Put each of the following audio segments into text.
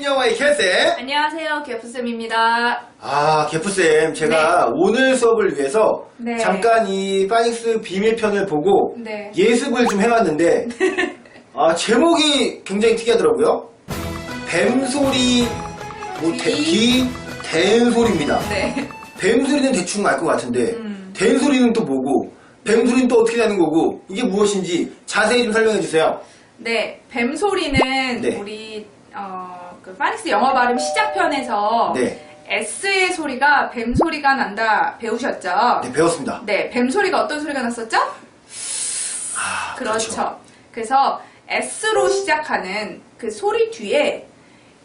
재밌는 영화의 캐세. 안녕하세요, 개프쌤입니다. 아, 개프쌤, 제가 오늘 수업을 위해서 네. 잠깐 이 파닉스 비밀편을 보고 네. 예습을 좀 해왔는데, 아, 제목이 굉장히 특이하더라고요. 뱀소리, 뭐, 대. 귀, 댄소리입니다. 네. 뱀소리는 대충 알 것 같은데, 음. 댄소리는 또 뭐고, 뱀소리는 또 어떻게 되는 거고, 이게 무엇인지 자세히 좀 설명해 주세요. 네, 뱀 소리는 네. 우리 어, 그 파닉스 영어 발음 시작편에서 네. S의 소리가 뱀 소리가 난다 배우셨죠? 네, 배웠습니다. 네, 뱀 소리가 어떤 소리가 났었죠? 아, 그렇죠. 그래서 S로 시작하는 그 소리 뒤에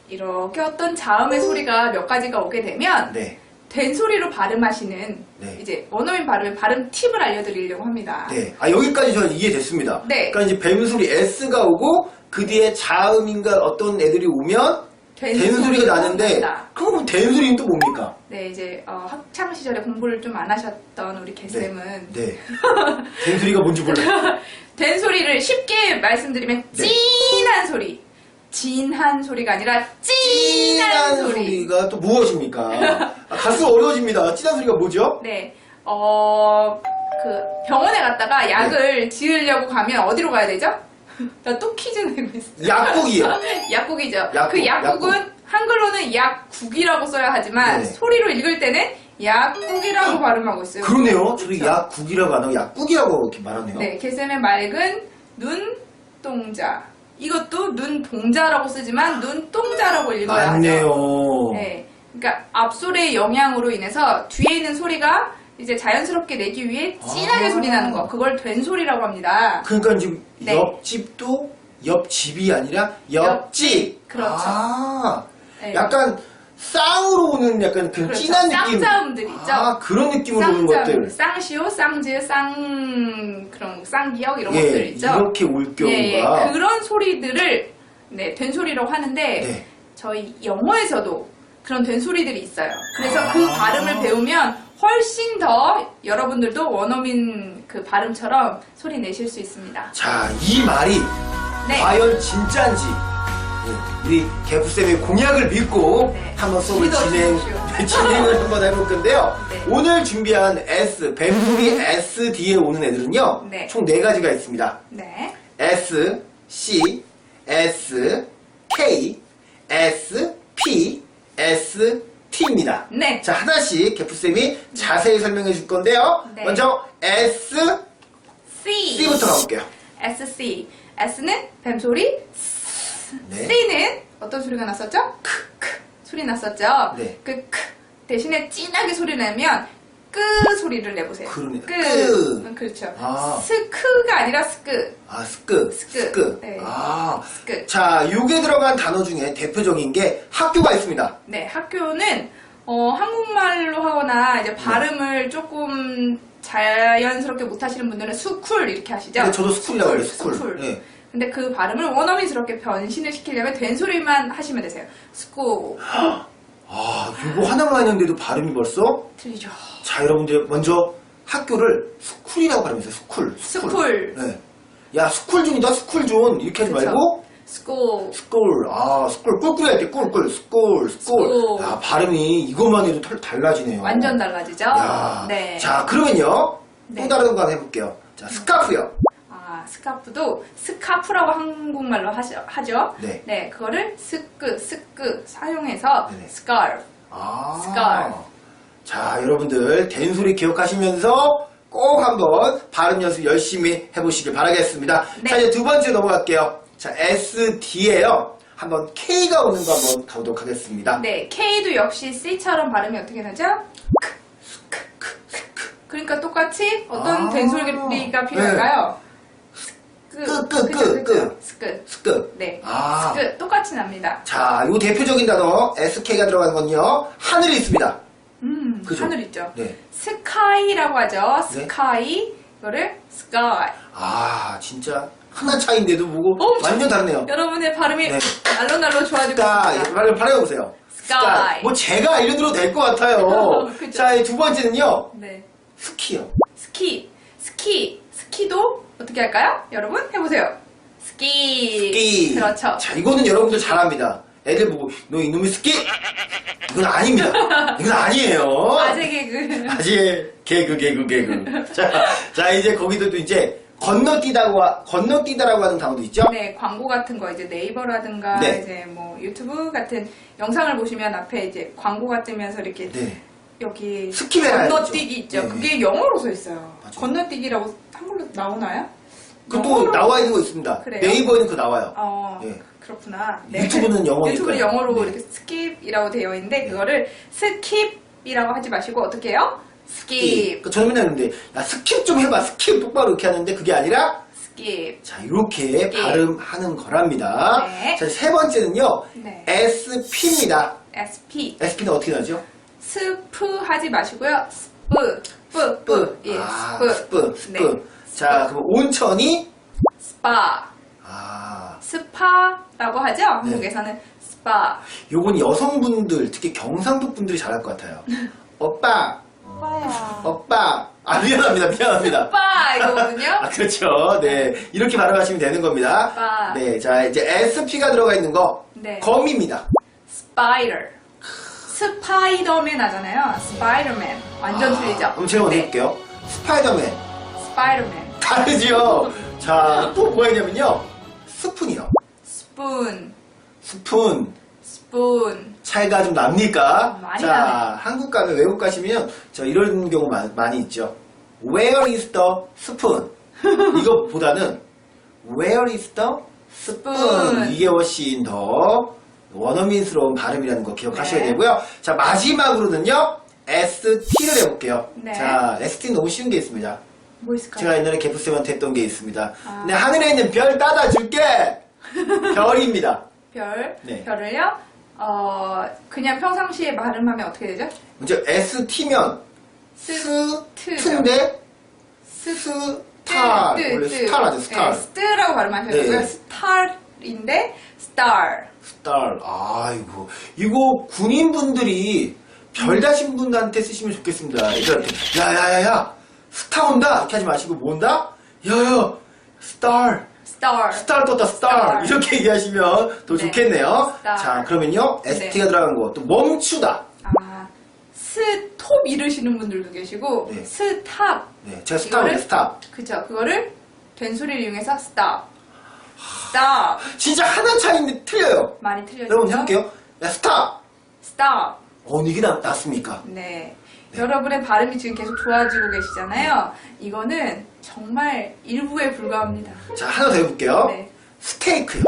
이렇게 어떤 자음의 소리가 몇 가지가 오게 되면 네. 된 소리로 발음하시는 네. 이제 원어민 발음의 발음 팁을 알려드리려고 합니다. 네. 아, 여기까지 저는 이해됐습니다. 네. 그러니까 이제 뱀 소리 S가 오고, 그 뒤에 자음인가 어떤 애들이 오면, 된댄 소리가 나는데, 난다. 그럼 댄 소리는 또 뭡니까? 네, 이제 어, 학창 시절에 공부를 좀 안 하셨던 우리 개쌤은 네. 댄 소리가 뭔지 몰라요. 된 소리를 쉽게 말씀드리면 네. 찐한 소리, 진한 소리가 아니라 찐한 소리. 소리 가 또 무엇입니까? 아, 갈수록 어려워집니다. 찐한 소리가 뭐죠? 네, 어, 그 병원에 갔다가 약을 지으려고 가면 어디로 가야 되죠? 나 또 퀴즈 내고 있어. 약국이요. 약국이죠. 약국, 그 약국은 약국. 한글로는 약국이라고 써야 하지만 네. 소리로 읽을 때는 약국이라고 발음하고 있어요. 그러네요. 저도? 약국이라고 안 하고 약국이라고 이렇게 말하네요. 네, 개쌤의 맑은 눈동자. 이것도 눈동자라고 쓰지만 눈동자라고 읽어야 맞네요. 하죠. 네, 그러니까 앞소리의 영향으로 인해서 뒤에 있는 소리가 이제 자연스럽게 내기 위해 진하게 아. 소리 나는 거. 그걸 된 소리라고 합니다. 그러니까 지금 네. 옆집도 옆집이 아니라 옆집. 그렇죠. 아, 네. 약간 쌍으로 오는 약간 그 그렇죠. 진한 느낌. 쌍자음들 있죠. 아, 그런 느낌으로 오는 것들. 쌍시오, 쌍즈, 쌍 그런 쌍기역 이런 예, 것들 있죠. 이렇게 올 경우가. 예, 예. 그런 소리들을 네, 된 소리라고 하는데 네. 저희 영어에서도 그런 된 소리들이 있어요. 그래서 아. 그 발음을 배우면 훨씬 더 여러분들도 원어민 그 발음처럼 소리 내실 수 있습니다. 자, 이 말이 네. 과연 진짜인지 예, 우리 개프쌤의 공약을 믿고 네. 한번 수업을 진행. 진행을 한번 해볼 건데요. 네. 오늘 준비한 S, 뱀소리 S 뒤에 오는 애들은요. 네. 총 네 가지가 있습니다. 네. S, C, S, K, S, P, S, T입니다. 네. 자, 하나씩 개프쌤이 자세히 설명해 줄 건데요. 네. 먼저 S, C. C부터 가볼게요. SC. S는 뱀소리. 네. C는 어떤 소리가 났었죠? 크, 크 소리 났었죠? 네. 그 크 대신에 진하게 소리 내면 끄 소리를 내보세요. 그러네. 끄. 끄. 음, 그렇죠. 아. 스크가 아니라 스크. 아, 스크, 스크. 스크. 네. 아, 스크. 자, 요게 들어간 단어 중에 대표적인 게 학교가 있습니다. 네, 학교는 어, 한국말로 하거나 이제 발음을 조금 자연스럽게 못하시는 분들은 수쿨 이렇게 하시죠? 근데 저도 스쿨이라고 해요, 스쿨. 스쿨. 네. 근데 그 발음을 원어민스럽게 변신을 시키려면 된 소리만 하시면 되세요. 스쿨. 아, 요거 하나만 했는데도 발음이 벌써? 틀리죠. 자, 여러분들 먼저 학교를 스쿨이라고 발음해주세요. 스쿨. 스쿨. 네. 야, 스쿨 존이다, 스쿨 존. 이렇게 하지 그쵸. 말고, 스쿨. 스쿨. 아, 스쿨. 꿀꿀 할때 꿀꿀. 스쿨, 스쿨. 스쿨. 아, 발음이 이것만 해도 털- 달라지네요. 완전 달라지죠? 야. 네. 자, 그러면요. 네. 또 다른 거 한번 해볼게요. 자, 스카프요. 아, 스카프도 스카프라고 한국말로 하죠. 하죠? 네. 그거를 스크, 스크 사용해서 네네. 스카프. 아. 스카프. 자, 여러분들, 된 소리 기억하시면서 꼭 한번 발음 연습 열심히 해보시길 바라겠습니다. 네. 자, 이제 두 번째 넘어갈게요. 자, S, D에요. 한번 K가 오는 거 한번 가보도록 하겠습니다. 네, K도 역시 C처럼 발음이 어떻게 나죠? 그러니까 똑같이 어떤 아. 된 소리가 필요할까요? 스크, 끄, 끄, 그쵸, 끄, 그쵸. 끄. 스크. 스크. 네, 아. 스크 똑같이 납니다. 자, 요 대표적인 단어 SK가 들어간 건요. 하늘이 있습니다. 음, 그죠? 하늘 있죠. 네. 스카이라고 하죠. 네. 스카이. 이거를 스카이. 아, 진짜 하나 차이인데도 뭐고 어, 완전 다르네요. 여러분의 발음이 네. 날로날로 좋아지고 스카이. 있습니다. 발음 발음해보세요. 스카이. 뭐 제가 알려드려도 될 것 같아요. 그죠. 자, 이 두 번째는요. 네. 스키요. 스키. 스키. 스키도 어떻게 할까요? 여러분 해보세요. 스키. 스키. 그렇죠. 자, 이거는 여러분들 잘합니다. 애들 보고 너 이놈의 스키 이건 아닙니다. 이건 아니에요. 아재 개그. 아재 개그 개그 개그. 자, 자 이제 거기도 또 이제 건너뛰다고 하- 건너뛰다라고 하는 단어도 있죠. 네, 광고 같은 거 이제 네이버라든가 네. 이제 뭐 유튜브 같은 영상을 보시면 앞에 이제 광고가 뜨면서 이렇게 네. 여기 스킵해라 건너뛰기 있죠. 네, 네. 그게 영어로 써 있어요. 맞아요. 건너뛰기라고 한글로 나오나요? 영어로- 나와 있는 거 있습니다. 그래요? 네이버에는 그거 나와요. 어, 예. 그렇구나. 유튜브는 영어니까요. 유튜브는 영어로 네. 이렇게 스킵이라고 되어 있는데 그거를 스킵이라고 하지 마시고 어떻게 해요? 스킵. 그 저는 맨날 그러는데 야 스킵 좀 해봐. 스킵 똑바로 이렇게 하는데 그게 아니라 스킵. 자 이렇게 스킵. 발음하는 거랍니다. 네. 자세 번째는요. 네. SP입니다. SP. SP는 어떻게 나죠? 스프 하지 마시고요. 스프. 뿌. 뿌. 예, 아, 스프. 스프. 스프. 네. 자 그럼 온천이 스파. 아 스파라고 하죠? 네. 한국에서는 스파. 요건 여성분들 특히 경상도 분들이 잘할 것 같아요. 오빠 스파야. 오빠 아 미안합니다 미안합니다. 스파 이거거든요. 아, 그렇죠. 네. 이렇게 발음하시면 되는 겁니다. 오빠. 네. 자, 이제 SP가 들어가 있는 거. 네. 거미입니다. 스파이더. 스파이더맨 하잖아요. 스파이더맨. 완전 아, 틀리죠? 그럼 제가 먼저 네. 해볼게요. 스파이더맨. 스파이더맨. 다르지요? 자, 또 뭐가 있냐면요. 스푼이요. 스푼. 스푼. 스푼. 차이가 좀 납니까? 많이 자, 나네. 한국 가면 외국 가시면 저 이런 경우 마- 많이 있죠. Where is the spoon? 이것보다는 Where is the spoon? spoon. 이게 훨씬 더 원어민스러운 발음이라는 거 기억하셔야 네. 되고요. 자, 마지막으로는요. ST를 해볼게요. 네. 자, ST는 너무 쉬운 게 있습니다. 뭐 있을까요? 제가 옛날에 개프쌤한테 했던 게 있습니다. 아. 네, 하늘에 있는 별 따다 줄게! 별입니다. 별. 네. 별을요? 어, 그냥 평상시에 발음하면 어떻게 되죠? 먼저 ST면. 스트인데 스, 스타 뜨, 원래 뜨. 스타라죠 스타 네, 스트라고 발음하셔야 되고요. 네. 스타인데, 스타. 스타 아이고 이거 군인분들이 별 다신 분한테 쓰시면 좋겠습니다 애들한테 야야야야 스타 온다 이렇게 하지 마시고 뭐 온다 야야 스타 스타. 스타 떴다 스타 스타. 이렇게 얘기하시면 더 네. 좋겠네요 스타. 자 그러면요 ST가 들어간 거 또 멈추다 아, 스톱 이르시는 분들도 계시고, 네. 스탑. 네 제가 스타입니다 이거를- 스타 그죠. 그거를 된소리를 이용해서 스탑. 스탑. 진짜 하나 차이인데 틀려요 많이 틀려지죠? 여러분 해볼게요 야 스타 스탑. 어 이게 나, 낫습니까 네. 여러분의 발음이 지금 계속 좋아지고 계시잖아요. 이거는 정말 일부에 불과합니다. 자 하나 더 해볼게요 네. 스테이크요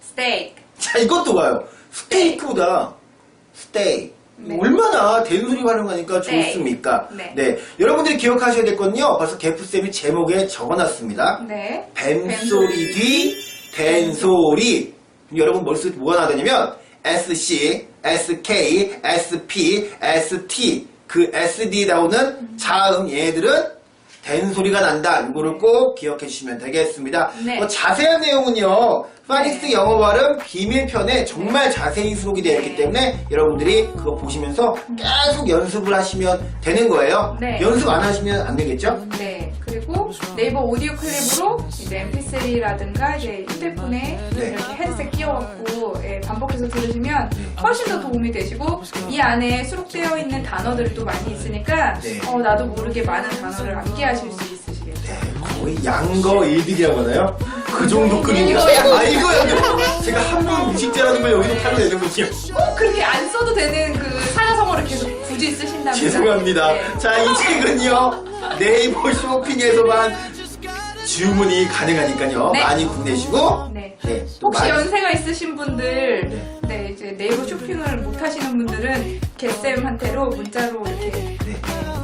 스테이크. 자, 이것도 봐요. 스테이크보다 스테이. 네. 얼마나 된소리 활용하니까 네. 좋습니까? 네. 여러분들이 기억하셔야 될 건요. 벌써 개프쌤이 제목에 적어놨습니다. 네. 뱀소리 뒤 된소리. 여러분 머릿속에 뭐가 나다냐면 SC, SK, SP, ST 그 SD 나오는 자음 얘들은 된 소리가 난다. 이거를 꼭 기억해 주시면 되겠습니다. 네. 뭐 자세한 내용은요. 파닉스 네. 영어 발음 비밀편에 정말 자세히 수록이 되어 있기 네. 때문에 여러분들이 그거 보시면서 계속 연습을 하시면 되는 거예요. 네. 연습 안 하시면 안 되겠죠? 네. 그리고 네이버 오디오 클립으로 이제 MP3라든가 이제 휴대폰에 네. 이렇게 헤드셋 끼워갖고 예, 반복해서 들으시면 훨씬 더 도움이 되시고 이 안에 수록되어 있는 단어들이 또 많이 있으니까 네. 어, 나도 모르게 많은 단어를 암기하실 수. 네, 거의 양거 일득이라고 하나요? 그 정도. 이거 양거. 아, 이거 양거. 제가 한번 무식자라는 걸 여기서 타면 되는군요. 꼭 그렇게 안 써도 되는 그 사자성어를 계속 굳이 쓰신답니다. 죄송합니다. 네. 자, 이 책은요, 네이버 쇼핑에서만 주문이 가능하니까요. 네. 많이 구매시고, 네. 네, 또 혹시 많이- 연세가 있으신 분들, 네. 네, 이제 네이버 쇼핑을 못 하시는 분들은 개쌤한테로 문자로 이렇게 네.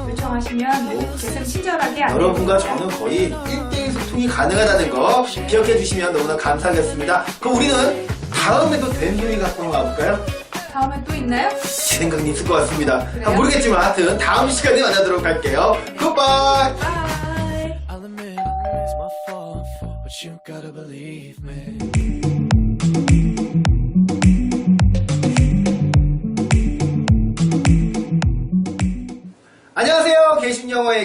네, 요청하시면 개쌤 친절하게 안내해 여러분과. 저는 거의 1대1 소통이 가능하다는 거 기억해 주시면 너무나 감사하겠습니다. 그럼 우리는 다음에도 된소리 갖고 가볼까요? 다음에 또 있나요? 제 생각은 있을 것 같습니다. 그래요? 모르겠지만 하여튼 다음 시간에 만나도록 할게요. 굿바이! 바이. I'll admit it's my fault, but you gotta believe me.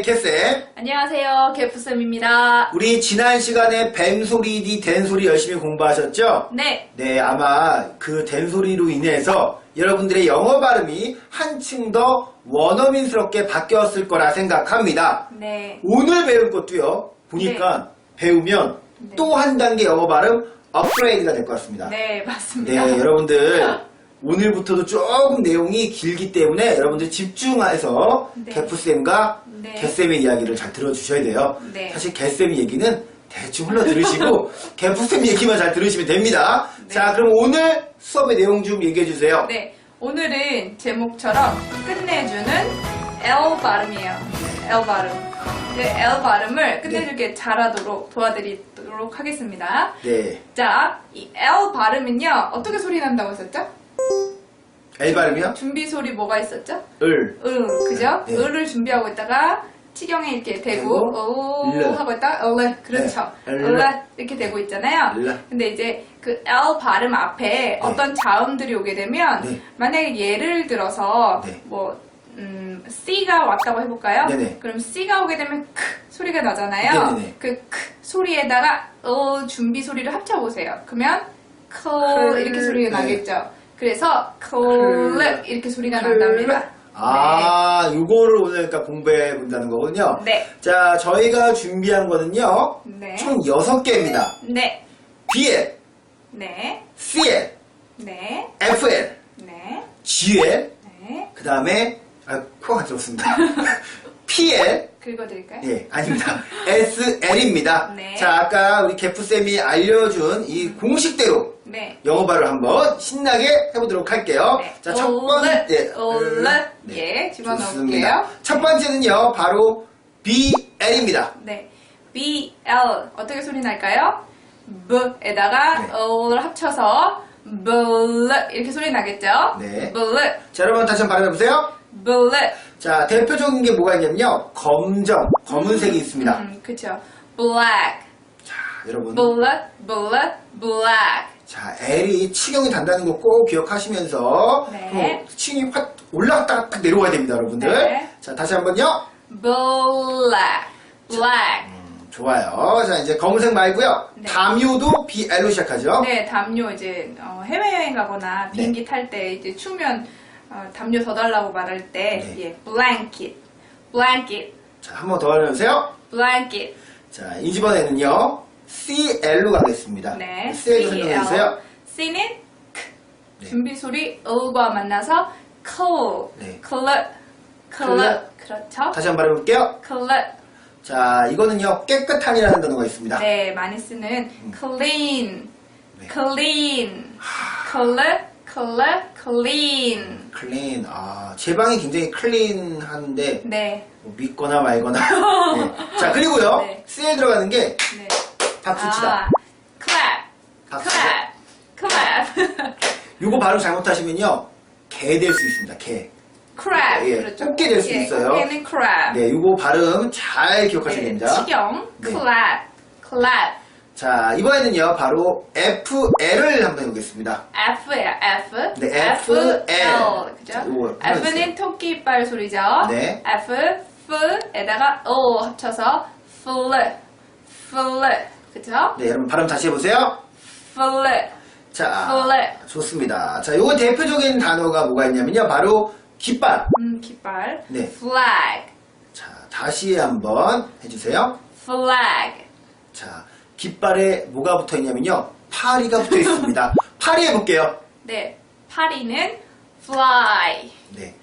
개쌤 쌤. 안녕하세요. 개프쌤입니다. 우리 지난 시간에 뱀소리, 된소리 열심히 공부하셨죠? 네. 네, 아마 그 된소리로 인해서 여러분들의 영어 발음이 한층 더 원어민스럽게 바뀌었을 거라 생각합니다. 네. 오늘 배울 것도요, 보니까 배우면 네. 또 한 단계 영어 발음 업그레이드가 될 것 같습니다. 네, 네, 맞습니다. 여러분들 오늘부터도 조금 내용이 길기 때문에 여러분들 집중해서 네. 개프쌤과 네. 개쌤의 이야기를 잘 들어주셔야 돼요. 네. 사실 개쌤 얘기는 대충 흘러 들으시고 개프쌤 얘기만 잘 들으시면 됩니다. 네. 자, 그럼 오늘 수업의 내용 좀 얘기해 주세요. 네. 오늘은 제목처럼 끝내주는 L 발음이에요. L 발음. 네, L 발음을 끝내주게 잘하도록 도와드리도록 하겠습니다. 네. 자, 이 L 발음은요, 어떻게 소리 난다고 했었죠? L 발음이요? 준비 소리 뭐가 있었죠? 을. 으, 그죠? 네. 을을 준비하고 있다가 치경에 이렇게 대고, 대고, 오 르. 하고 있다가, 을레, 그렇죠. 네, 르. 을레, 이렇게 되고 있잖아요. 르. 근데 이제 그 L 발음 앞에 어떤 자음들이 오게 되면, 네. 만약에 예를 들어서, 네. 뭐, 음, C가 왔다고 해볼까요? 네네. 그럼 C가 오게 되면 크 소리가 나잖아요. 네네네. 그 크 소리에다가 어 준비 소리를 합쳐보세요. 그러면 크 이렇게 소리가 나겠죠. 그래서 클 이렇게 소리가 난답니다. 아, 요거를 오늘 그러니까 공부해 본다는 거군요. 네. 자, 저희가 준비한 거는요. 네. 총 6개입니다. 네. BL, 네. CL, 네. FL, 네. GL, 네. 그 다음에, 아, 코가 안 들었습니다. PL, 긁어드릴까요? 예, 아닙니다. SL입니다. 네. 자, 아까 우리 개프쌤이 알려준 이 공식대로 네. 영어 발음 한번 신나게 해보도록 할게요. 네. 자, 첫 번째. 올레. 네. 예, 집어넣을게요. 좋습니다. 첫 번째는요, 바로 BL입니다. 네. B, L. 어떻게 소리 날까요? B에다가 네. L을 합쳐서 블 이렇게 소리 나겠죠? 네. 블, 자, 여러분 다시 한번 발음해 보세요. 블. 자, 대표적인 게 뭐가 있냐면요. 검정, 검은색이 있습니다. 음, 그쵸. black, 자, 여러분. 블, 블, black. 자, L이 치경이 단다는 거 꼭 기억하시면서 네. 어, 치경이 확 올라갔다가 딱 내려와야 됩니다, 여러분들. 네. 자, 다시 한번요. black, black. 음, 좋아요. 자, 이제 검은색 말고요. 네. 담요도 BL로 시작하죠. 네, 담요 이제 어, 해외여행 가거나 비행기 네. 탈때 이제 추면 어, 담요 더 달라고 말할 때 네. 예, blanket, blanket, 자, 한 번 더 알려주세요. blanket. 자, 이번에는요. CL로 가겠습니다. 네, CL도 설명해주세요. C는 크. 네. 준비 소리 L과 만나서 cool, 네. clear, clear. 그렇죠? 다시 한번 해볼게요. clear. 자, 이거는요. 깨끗한이라는 단어가 있습니다. 네, 많이 쓰는 clean, 음. 네. clean, clear, clean. 클린. 아, 제 방이 굉장히 클린한데 네, 뭐 믿거나 말거나. 네. 자, 그리고요. 네. CL 들어가는 게 네. 박수 치다. 아, clap, 박수. clap, clap, 요거 발음 잘못하시면요. 개 될 수 있습니다. 개. crab. 예, 그렇죠. 꽃게 될수 예, 있어요. 꽃게는 crab. 네, 요거 발음 잘 기억하셔야 네, 됩니다. 치경, 네. clap, clap. 자, 이번에는요. 바로 FL을 한번 해보겠습니다. F예요, F. 네, F, FL. 그죠? 자, 요거. F는 토끼 이빨 소리죠? 네. F, F에다가 O 합쳐서 flip, flip. 그죠? 네, 여러분 발음 다시 해보세요. flip, 자, flip. 좋습니다. 자, 요거 대표적인 단어가 뭐가 있냐면요. 바로 깃발. 음, 깃발. 네. flag, 자, 다시 한번 해주세요. flag. 자, 깃발에 뭐가 붙어 있냐면요. 파리가 붙어 있습니다. 파리 해볼게요. 네. 파리는 fly. 네.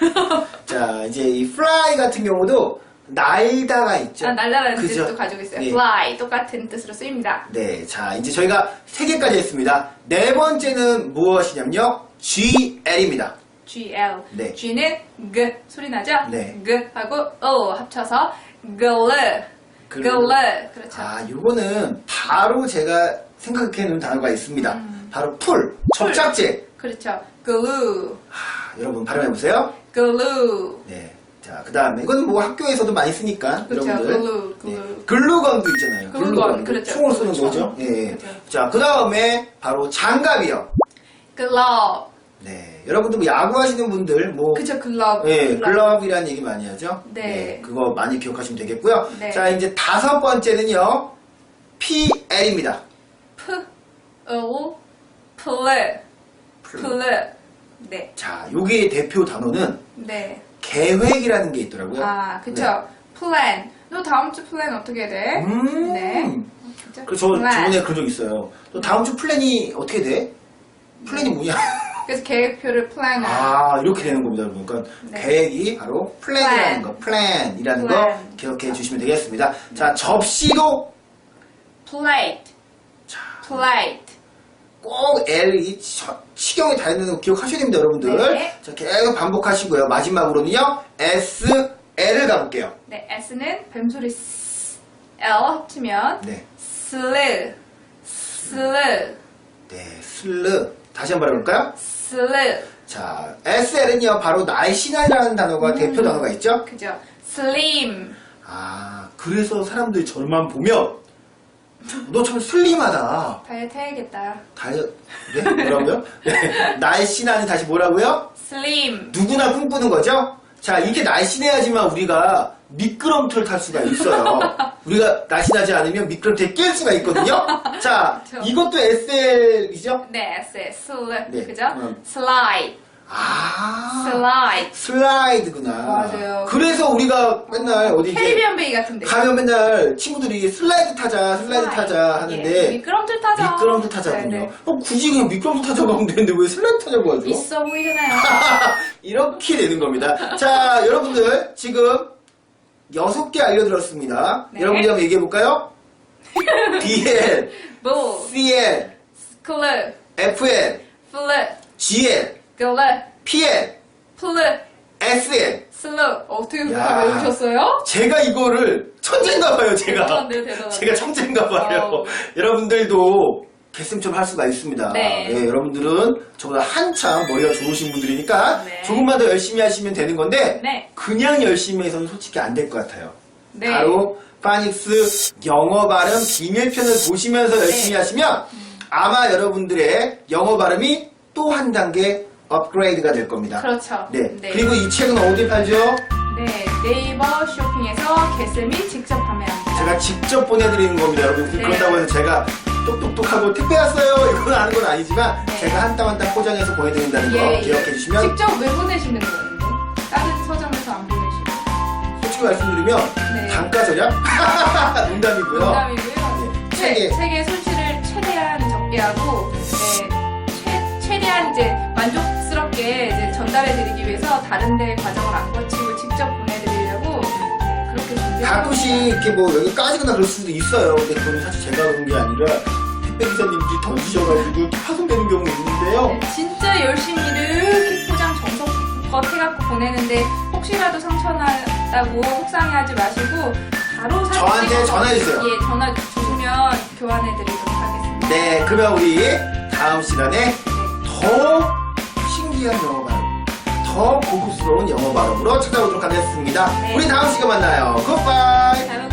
자, 이제 이 fly 같은 경우도 날다가 있죠. 아, 날라라는 그죠? 뜻도 가지고 있어요. 네. fly. 똑같은 뜻으로 쓰입니다. 네, 자, 이제 저희가 세 개까지 했습니다. 네 번째는 무엇이냐면요. GL입니다. GL. 네. G는 G 소리 나죠? 네. G 하고 O 합쳐서 glue. 글- glue. 그렇죠. 아, 요거는 바로 제가 생각해 놓은 단어가 있습니다. 바로 풀, 접착제. 그렇죠. glue. 아, 여러분 발음해 보세요. glue. 네. 자, 그 다음에, 이건 뭐 학교에서도 많이 쓰니까, 그렇죠. 여러분들. 글루, 글루. 네. 글루건도 있잖아요. 글루건, 그렇죠. 총을 쏘는 총. 거죠. 예. 예. 그렇죠. 자, 그 다음에 바로 장갑이요. glove. 네. 네, 여러분들 뭐 야구하시는 분들 뭐 그쵸, 글러브. 예, 글러브이라는 얘기 많이 하죠. 네. 그거 많이 기억하시면 되겠고요. 네. 자, 이제 다섯 번째는요. PL입니다. P, O, 플레, 플레. 네, 자, 요게 대표 단어는 네. 계획이라는 게 있더라고요. 아, 그쵸. 네. 플랜. 너 다음 주 플랜 어떻게 돼? 음. 네. 그쵸? 그래서 저 플랜. 저번에 그런 적 있어요. 또 다음 주 플랜이 어떻게 돼? 플랜이 뭐냐? 그래서 계획표를 플랜을. 아, 이렇게 되는 겁니다, 여러분. 그러니까 네. 계획이 바로 플랜이라는 플랜. 거, 플랜이라는 거 플랜. 기억해 주시면 되겠습니다. 자, 접시도 plate, 자, plate. 꼭 L이 치- 치경이 다 있는 거 기억하셔야 됩니다, 여러분들. 네. 자, 계속 반복하시고요. 마지막으로는요, S, L을 가볼게요. 네, S는 뱀소리 S, L 합치면 네. 슬, 슬, 네, 슬르. 다시 한번 해볼까요? 슬. 자, SL은요, 바로 날씬하다는 단어가 음. 대표 단어가 있죠? 그죠? slim. 아, 그래서 사람들이 저만 보면, 너 참 슬림하다. 다이어트 해야겠다. 다이어, 네? 뭐라고요? 네. 날씬하니 다시 뭐라고요? slim. 누구나 꿈꾸는 거죠? 자, 이게 날씬해야지만 우리가 미끄럼틀 탈 수가 있어요. 우리가 날씬하지 않으면 미끄럼틀에 낄 수가 있거든요? 자. 이것도 SL이죠? 네, S, 슬. 네. 그죠? 음. slide, 아. slide. 슬라이드구나. 맞아요. 그래서 우리가 맨날 어디 이제 캐리비안 베이 같은데. 가면 맨날 친구들이 슬라이드 타자, 슬라이드 슬라이드. 타자 하는데 예, 미끄럼틀 타자. 미끄럼틀 타자군요. 네, 네. 어, 굳이 그냥 미끄럼틀 타자고 하면 되는데 왜 슬라이드 타자고 하죠? 있어 보이잖아요. 이렇게 되는 겁니다. 자, 여러분들 지금 여섯 개 알려드렸습니다. 네. 여러분들 한번 얘기해 볼까요? BL, bull, CL, club, FL, flip, GL, glove, PL, flip, SL. slow. 어떻게 야. 다 외우셨어요? 제가 이거를 천재인가 봐요, 제가. 대단한데요, 대단한데. 제가 천재인가 봐요. 어우. 여러분들도 개슴 할 수가 있습니다. 네. 예, 여러분들은 저보다 한참 머리가 좋으신 분들이니까 네. 조금만 더 열심히 하시면 되는 건데 네. 그냥 열심히 해서는 솔직히 안 될 것 같아요. 네. 바로 파닉스 영어 발음 비밀편을 보시면서 열심히 네. 하시면 아마 여러분들의 영어 발음이 또 한 단계 업그레이드가 될 겁니다. 그렇죠. 네. 그리고 이 책은 어디 팔죠? 네, 네이버 쇼핑에서 및 직접 판매합니다. 제가 직접 보내드리는 겁니다, 여러분. 네. 그렇다고 해서 제가 똑똑똑하고 택배 왔어요. 이건 하는 건 아니지만 네. 제가 한 땀 한 땀 포장해서 보내드린다는 거 예, 기억해 예. 주시면 직접 왜 보내시는 거예요? 다른 서점에서 안 보내시고. 솔직히 말씀드리면 네. 단가 절약 농담이고요. 농담이고요. 네, 네, 책에- 책의 손실을 최대한 적게 하고, 네, 최, 최대한 이제 만족 스럽게 이제 전달해드리기 위해서 다른 데 과정을 안 거치고 직접 보내드리려고 네, 그렇게 준비하고 가끔씩 이렇게 뭐 여기 까지거나 그럴 수도 있어요. 근데 그거는 사실 제가 그런 게 아니라 택배 기사님들이 던지셔가지고 파손되는 경우가 있는데요. 네, 진짜 열심히 이렇게 포장 정성껏 해갖고 보내는데 혹시라도 상처났다고 속상해하지 마시고 바로 사진 저한테 찍어서- 전화해주세요. 예, 전화 주시면 교환해드리도록 하겠습니다. 네, 그러면 우리 다음 시간에 더 신기한 영어 발음, 더 고급스러운 영어 발음으로 찾아오도록 하겠습니다. 네. 우리 다음 시간에 만나요. 굿바이! 잘